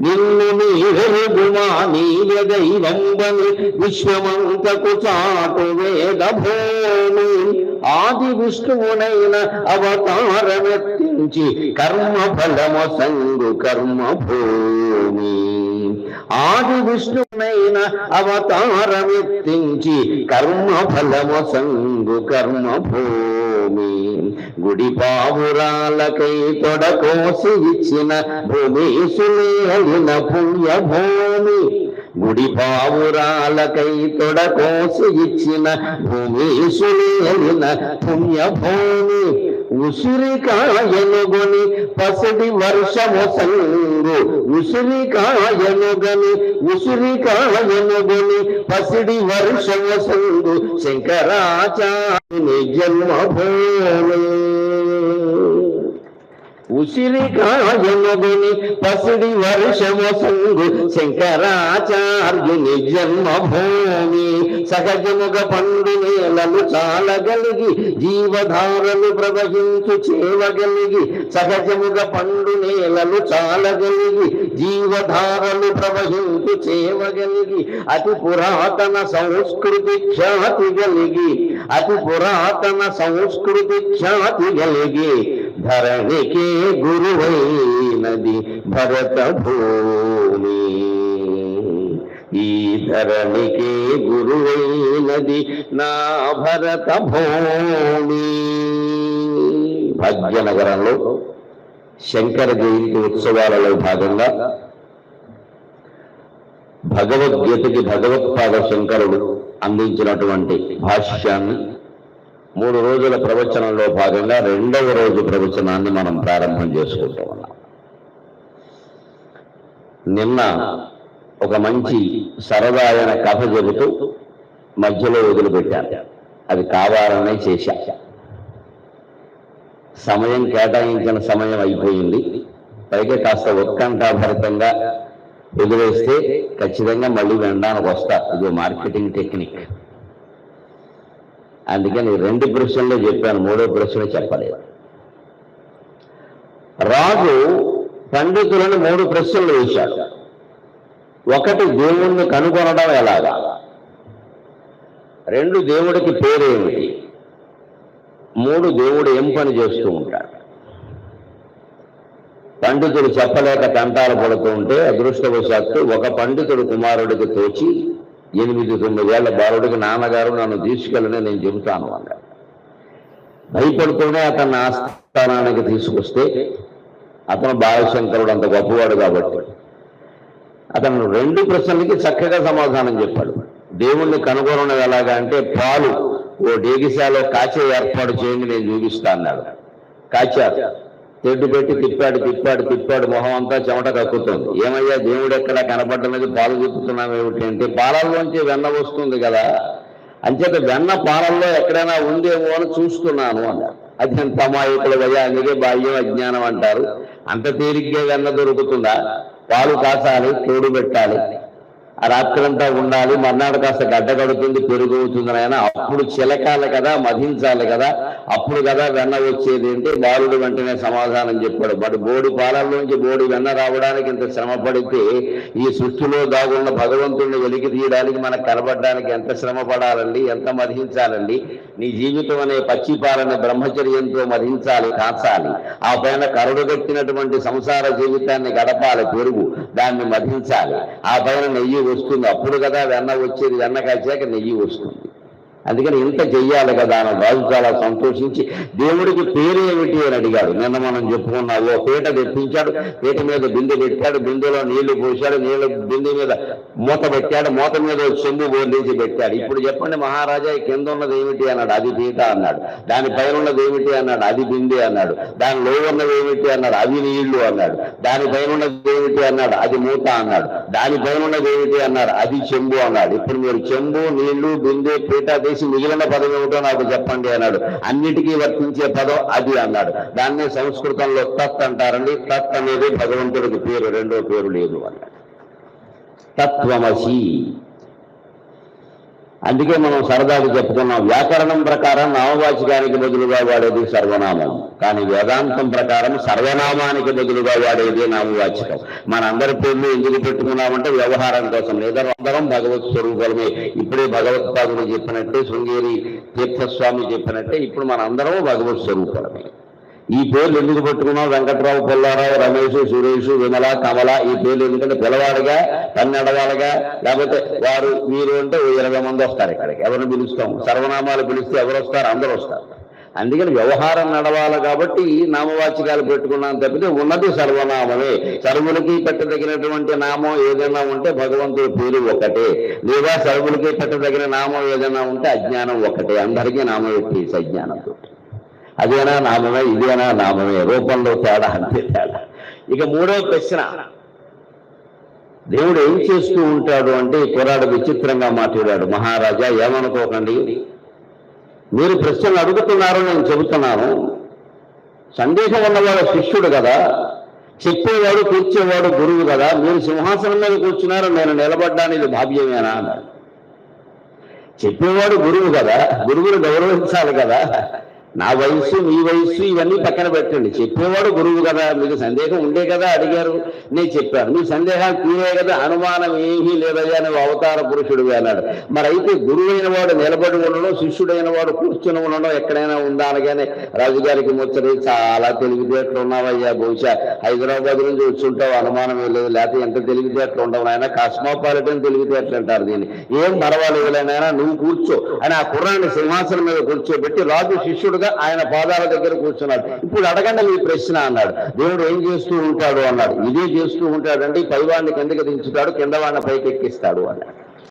నిన్ను నీరెరుగుమా నీయ విశ్వమంతకు చాటు వేద భూమి ఆది విష్ణువునైన అవతారమెత్తించి కర్మ ఫలము సంగు కర్మ భూమి ఆది విష్ణువునైన అవతారమెత్తించి కర్మ ఫలము సంగు కర్మ భూమి గుడి పావురాలకై తొడకోసి ఇచ్చిన భూమీసులేలిన పుణ్య భూమి గుడి పావురాలకై తొడకోసి ఇచ్చిన భూమీసులేలిన పుణ్య భూమి ఉసిరికాయనుగొని పసిడి వర్షము సంగు. ఉసిరికాయనుగని ఉసిరికాయనుగొని పసిడి వర్షము సంగు. శంకరాచార్యుని జన్మభూమి. ఉసిరి కాయమగుని పసిడి వర్షము సంగు శంకరాచార్యుని జన్మభూమి. సహజముగ పండు నేలలు చాలగలిగి జీవధారలు ప్రవహించు చేవగలిగి సహజముగ పండు నేలలు చాలగలిగి జీవధారలు ప్రవహించు చేవగలిగి అతి పురాతన సంస్కృతి ఖ్యాతి కలిగి అతి పురాతన సంస్కృతి ఖ్యాతి కలిగి ధరణికే గురువైనది భరత భూమి. ఈ ధరణికే గురువైనది నా భరత భూమి. భాగ్యనగరంలో శంకర జయంతి ఉత్సవాలలో భాగంగా భగవద్గీతకి భగవత్పాద శంకరుడు అందించినటువంటి భాష్యాన్ని మూడు రోజుల ప్రవచనంలో భాగంగా రెండవ రోజు ప్రవచనాన్ని మనం ప్రారంభం చేసుకుంటూ ఉన్నాం. నిన్న ఒక మంచి సరదా అయిన కథ చెబుతూ మధ్యలో వదిలిపెట్టాను అది కావాలనే చేశా. సమయం కేటాయించిన సమయం అయిపోయింది. పైగా కాస్త ఉత్కంఠాభరితంగా వదిలేస్తే ఖచ్చితంగా మళ్ళీ వినడానికి వస్తా. ఇది మార్కెటింగ్ టెక్నిక్. అందుకని రెండు ప్రశ్నలే చెప్పాను మూడో ప్రశ్న చెప్పలేదు. రాజు పండితులను మూడు ప్రశ్నలు వేశాడు. ఒకటి దేవుణ్ణి కనుగొనడం ఎలాగా? రెండు దేవుడికి పేరేమిటి? మూడు దేవుడు ఏం పని చేస్తూ ఉంటాడు? పండితుడు చెప్పలేక తంటాలు పడుతూ ఉంటే అదృష్టవశాత్తు ఒక పండితుడు కుమారుడికి తోచి ఎనిమిది తొమ్మిదేళ్ళ బాలుడికి నాన్నగారు నన్ను తీసుకెళ్ళని నేను చెబుతాను అన్నాడు. భయపడుతూనే అతన్ని ఆస్థానానికి తీసుకొస్తే అతను బాలశంకరుడు అంత గొప్పవాడు కాబట్టి అతను రెండు ప్రశ్నలకి చక్కగా సమాధానం చెప్పాడు. దేవుణ్ణి కనుగొనడం ఎలాగా అంటే పాలు ఓ డేగిశాలో కాచే ఏర్పాటు చేయండి నేను చూపిస్తా అన్నాడు. కాచారు. తెడ్డు పెట్టి తిప్పాడు తిప్పాడు తిప్పాడు మొహం అంతా చెమట కక్కుతుంది. ఏమయ్యా దేవుడు ఎక్కడ కనపడ్డది పాలు తిప్పుతున్నాం ఏమిటి అంటే పాలల్లోంచి వెన్న వస్తుంది కదా. అంచేత వెన్న పాలల్లో ఎక్కడైనా ఉందేమో అని చూస్తున్నాను అన్నారు అది ఎంత అమాయకులు కదా అందుకే బాల్యం అజ్ఞానం అంటారు. అంత తేలిగ్గా వెన్న దొరుకుతుందా? పాలు కాసాలి తోడు పెట్టాలి. ఆ రాత్రంతా ఉండాలి మర్నాడు కాస్త గడ్డ కడుతుంది పెరుగు అవుతుంది ఆయన అప్పుడు చిలకాలి కదా మధించాలి కదా. అప్పుడు కదా వెన్న వచ్చేది ఏంటి? బాలుడు వెంటనే సమాధానం చెప్పాడు. బట్ బోడి పాలల్లోంచి బోడి వెన్న రావడానికి ఇంత శ్రమ పడితే ఈ సృష్టిలో దాగున్న భగవంతుడిని వెలికి తీయడానికి మనకు కనబడడానికి ఎంత శ్రమ పడాలండి? ఎంత మధించాలండి? నీ జీవితం అనే పచ్చి పాలన బ్రహ్మచర్యంతో మధించాలి కాచాలి. ఆ పైన కరుడుగట్టినటువంటి సంసార జీవితాన్ని గడపాలి పెరుగు. దాన్ని మధించాలి. ఆ పైన నెయ్యి వస్తుంది. అప్పుడు కదా వెన్న వచ్చేది. వెన్న కాచాక నెయ్యి వస్తుంది. అందుకని ఇంత చెయ్యాలి కదా అని రాజు చాలా సంతోషించి దేవుడికి పేరు ఏమిటి? అని అడిగాడు. నిన్న మనం చెప్పుకున్నాం ఓ పీట తెప్పించాడు పీట మీద బిందె పెట్టాడు బిందెలో నీళ్ళు పోశాడు నీళ్ళ బిందె మీద మూత పెట్టాడు మూత మీద ఒక చెంబు బోర్లించి పెట్టాడు. ఇప్పుడు చెప్పండి మహారాజా ఈ కింద ఉన్నది ఏమిటి? అన్నాడు. అది పీట అన్నాడు. దాని పైన ఉన్నది ఏమిటి? అన్నాడు. అది బిందె అన్నాడు. దాని లో ఉన్నది ఏమిటి? అన్నాడు. అవి నీళ్ళు అన్నాడు. దాని పైన ఉన్నది ఏమిటి? అన్నాడు. అది మూత అన్నాడు. దాని పైన ఉన్నది ఏమిటి? అన్నాడు. అది చెంబు అన్నాడు. ఇప్పుడు మీరు చెంబు నీళ్ళు బిందె పీట తీసి మిగిలిన పదం ఏమిటో నాకు చెప్పండి అన్నాడు. అన్నిటికీ వర్తించే పదం అది అన్నాడు. దాన్నే సంస్కృతంలో తత్ అంటారండి. తత్ అనేది భగవంతుడికి పేరు రెండో పేరు లేదు అన్నాడు. తత్వమసి. అందుకే మనం సరదాగా చెప్పుకున్నాం వ్యాకరణం ప్రకారం నామవాచకానికి బదులుగా వాడేది సర్వనామం. కానీ వేదాంతం ప్రకారం సర్వనామానికి బదులుగా వాడేది నామవాచకం. మన అందరి పేర్లు ఎందుకు పెట్టుకున్నామంటే వ్యవహారం కోసం. లేదా అందరం భగవత్ స్వరూపమే ఇప్పుడే భగవత్పాదులు చెప్పినట్టే శృంగేరి తీర్థస్వామి చెప్పినట్టే ఇప్పుడు మన అందరం భగవత్ స్వరూపమే ఈ పేర్లు ఎందుకు పెట్టుకున్నాం వెంకట్రావు పుల్లారావు రమేష్ సురేష్ విమల కమల ఈ పేర్లు ఎందుకంటే పిల్లవాడుగా పన్నెడవాలుగా లేకపోతే వారు వీరు అంటే ఇరవై మంది వస్తారు ఇక్కడికి. ఎవరిని పిలుస్తాం సర్వనామాలు పిలిస్తే ఎవరు వస్తారు? అందరూ వస్తారు. అందుకని వ్యవహారం నడవాలి కాబట్టి నామవాచకాలు పెట్టుకున్నాం తప్పితే ఉన్నది సర్వనామమే. సర్వులకి పెట్టదగినటువంటి నామం ఏదైనా ఉంటే భగవంతుడి పేరు ఒకటే. లేదా సర్వులకి పెట్టదగిన నామం ఏదైనా ఉంటే అజ్ఞానం ఒకటే. అందరికీ నామం ఎట్టి అజ్ఞానంతో. అదేనా నామమే ఇదేనా నామమే? రూపంలో తేడా అంతే తేడా. ఇక మూడో ప్రశ్న. దేవుడు ఏం చేస్తూ ఉంటాడు అంటే ఈ కుర్రాడు విచిత్రంగా మాట్లాడాడు. మహారాజా ఏమనుకోకండి. మీరు ప్రశ్నలు అడుగుతున్నారు నేను చెబుతున్నాను. సందేహం ఉన్నవాడు శిష్యుడు కదా. చెప్పేవాడు కూర్చేవాడు గురువు కదా. మీరు సింహాసనం మీద కూర్చున్నారు నేను నిలబడ్డాను ఇది భావ్యమేనా అన్నాడు. చెప్పేవాడు గురువు కదా. గురువుని గౌరవించాలి కదా. నా వయసు మీ వయసు ఇవన్నీ పక్కన పెట్టండి. చెప్పేవాడు గురువు కదా మీకు సందేహం ఉండే కదా అడిగారు. నేను చెప్పాను. మీ సందేహాలు తీరే కదా అనుమానం ఏమీ లేదయ్యా నువ్వు అవతార పురుషుడు అన్నాడు. మరి అయితే గురువైన వాడు నిలబడి ఉండడం శిష్యుడైన వాడు కూర్చుని ఉండడం ఎక్కడైనా ఉందా అనగానే రాజుగారికి ముచ్చరి చాలా తెలివితేటలు ఉన్నావయ్యా. బహుశా హైదరాబాద్ నుంచి వచ్చుంటావు అనుమానం ఏం లేదు. లేకపోతే ఎంత తెలివితేటలు ఉండవు ఆయన కాస్మోపాలిటన్ తెలివితేటలు అంటారు దీన్ని. ఏం పర్వాలేదులేనాయన నువ్వు కూర్చో. అని ఆ కుర్రాన్ని సింహాసనం మీద కూర్చోబెట్టి రాజు శిష్యుడు శిష్యుడుగా ఆయన పాదాల దగ్గర కూర్చున్నాడు. ఇప్పుడు అడగండి మీ ప్రశ్న అన్నాడు. దేవుడు ఏం చేస్తూ ఉంటాడు అన్నాడు. ఇదే చేస్తూ ఉంటాడంటే ఈ పైవాడిని కిందకి దించుతాడు కింద వాడిని పైకి ఎక్కిస్తాడు అన్నాడు.